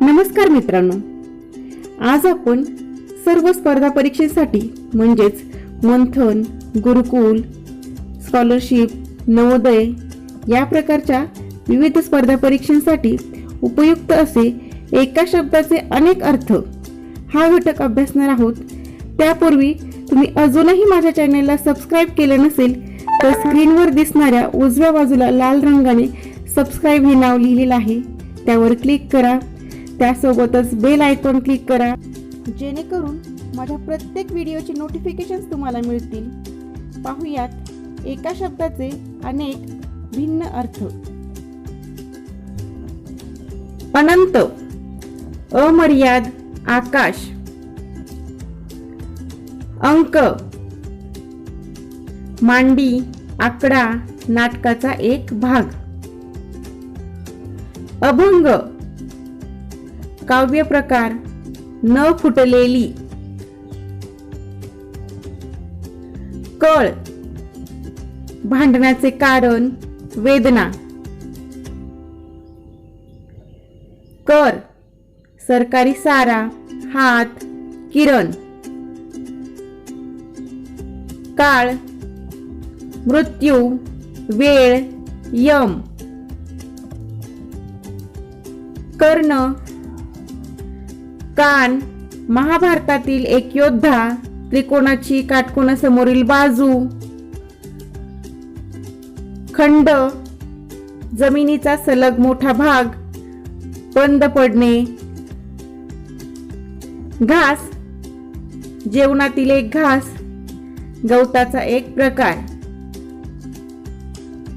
नमस्कार मित्रांनो. आज आपण सर्व स्पर्धा परीक्षेसाठी म्हणजेच मंथन गुरुकुल स्कॉलरशिप नवोदय या प्रकारच्या विविध स्पर्धा परीक्षांसाठी उपयुक्त असे एका शब्दाचे अनेक अर्थ हा घटक अभ्यासणार आहोत. त्यापूर्वी तुम्ही अजूनही माझ्या चॅनेलला सबस्क्राईब केले नसेल तर स्क्रीनवर दिसणाऱ्या उजव्या बाजूला लाल रंगाने सबस्क्राईब हे नाव लिहिलेलं आहे. त्यावर क्लिक करा. त्यासोबतच बेल आयकॉन क्लिक करा. जेणेकरून माझ्या प्रत्येक व्हिडिओचे नोटिफिकेशन्स तुम्हाला मिळतील. पाहूयात एका शब्दाचे अनेक भिन्न अर्थ. अनंत अमर्याद आकाश. अंक मांडी आकडा नाटकाचा एक भाग. अभंग काव्य प्रकार न फुटलेली. कळ. भांडण्याचे कारण वेदना. कर. सरकारी सारा हात किरण. काळ. मृत्यू वेळ यम. कर्ण कान महाभारतातील एक योद्धा त्रिकोणाची काटकोणासमोरील बाजू. खंड जमिनीचा सलग मोठा भाग. बंद पडणे. घास जेवणातील एक घास. गवताचा एक प्रकार.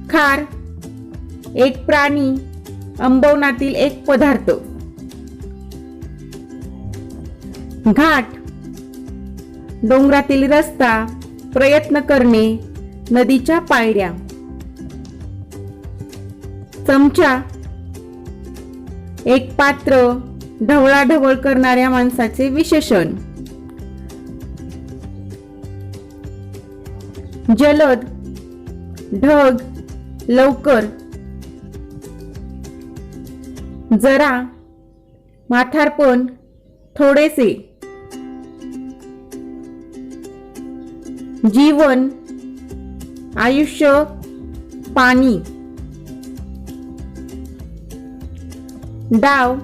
खार एक प्राणी. अंबवनातील एक पदार्थ. घाट. डोंगरातील रस्ता प्रयत्न करणे नदीच्या पायऱ्या. चमचा. एक पात्र ढवळाढवळ करणाऱ्या माणसाचे विशेषण. जलद. ढग. लवकर. जरा. माथारपण. थोडेसे. जीवन आयुष्य पाणी. डाव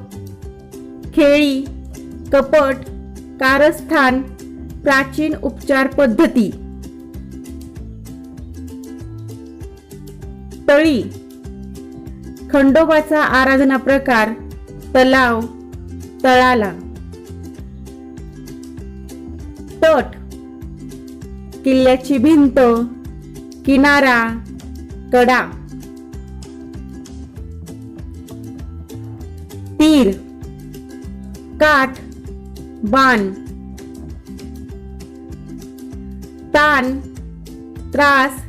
खेळी कपट कारस्थान प्राचीन उपचार पद्धती. तळी. खंडोबाचा आराधना प्रकार तलाव तळाला. तट. किल्ल्याची भिंत किनारा कडा. तीर काठ बाण. ताण त्रास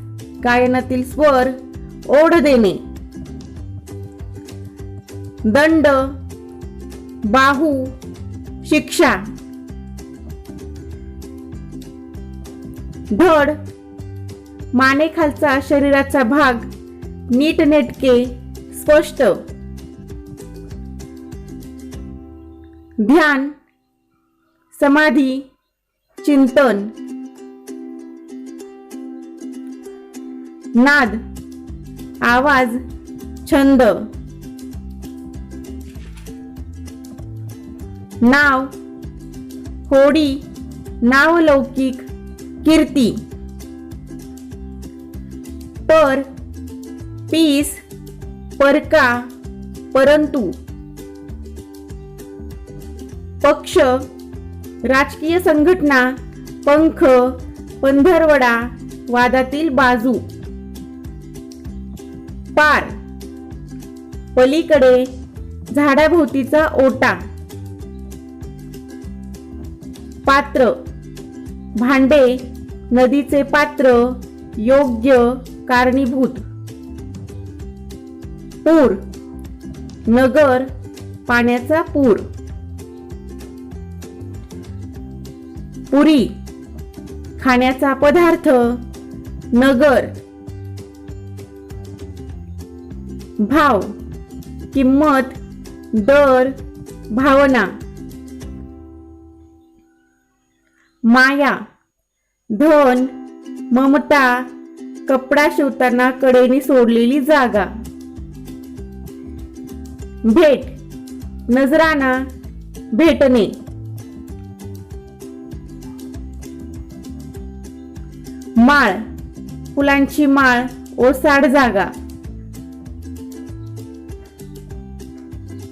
गायनातील स्वर ओढ देणे. दंड बाहू शिक्षा. धड मानेखालचा शरीराचा भाग नीटनेटके स्पष्ट. ध्यान समाधी चिंतन. नाद आवाज छंद. नाव होडी नावलौकिक कीर्ती. पर पीस परका परंतु. पक्ष राजकीय संघटना पंख पंधरवडा वादातील बाजू. पार पलीकडे झाडाभोवतीचा ओटा. पात्र भांडे नदीचे पात्र योग्य कारणीभूत. पूर. नगर पाण्याचा पूर. पुरी. खाण्याचा पदार्थ नगर. भाव. किंमत दर भावना. माया. धन ममता कपडा शिवताना कडेने सोडलेली जागा. भेट नजराना भेटणे. माळ फुलांची माळ ओसाड जागा.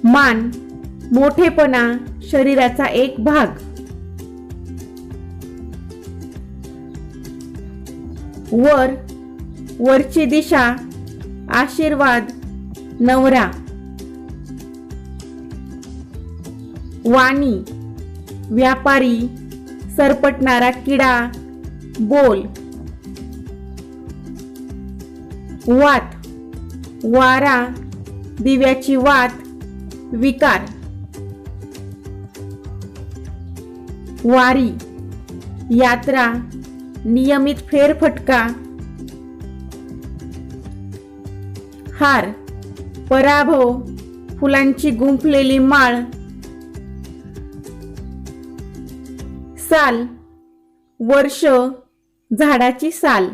मान मोठेपणा शरीराचा एक भाग. वर वरची दिशा आशीर्वाद नवरा. वाणी व्यापारी सरपटणारा किडा बोल. वात वारा दिव्याची वात विकार. वारी यात्रा नियमित फेरफटका. हार पराभव फुलांची गुंफलेली माळ. साल वर्ष झाडाची साल.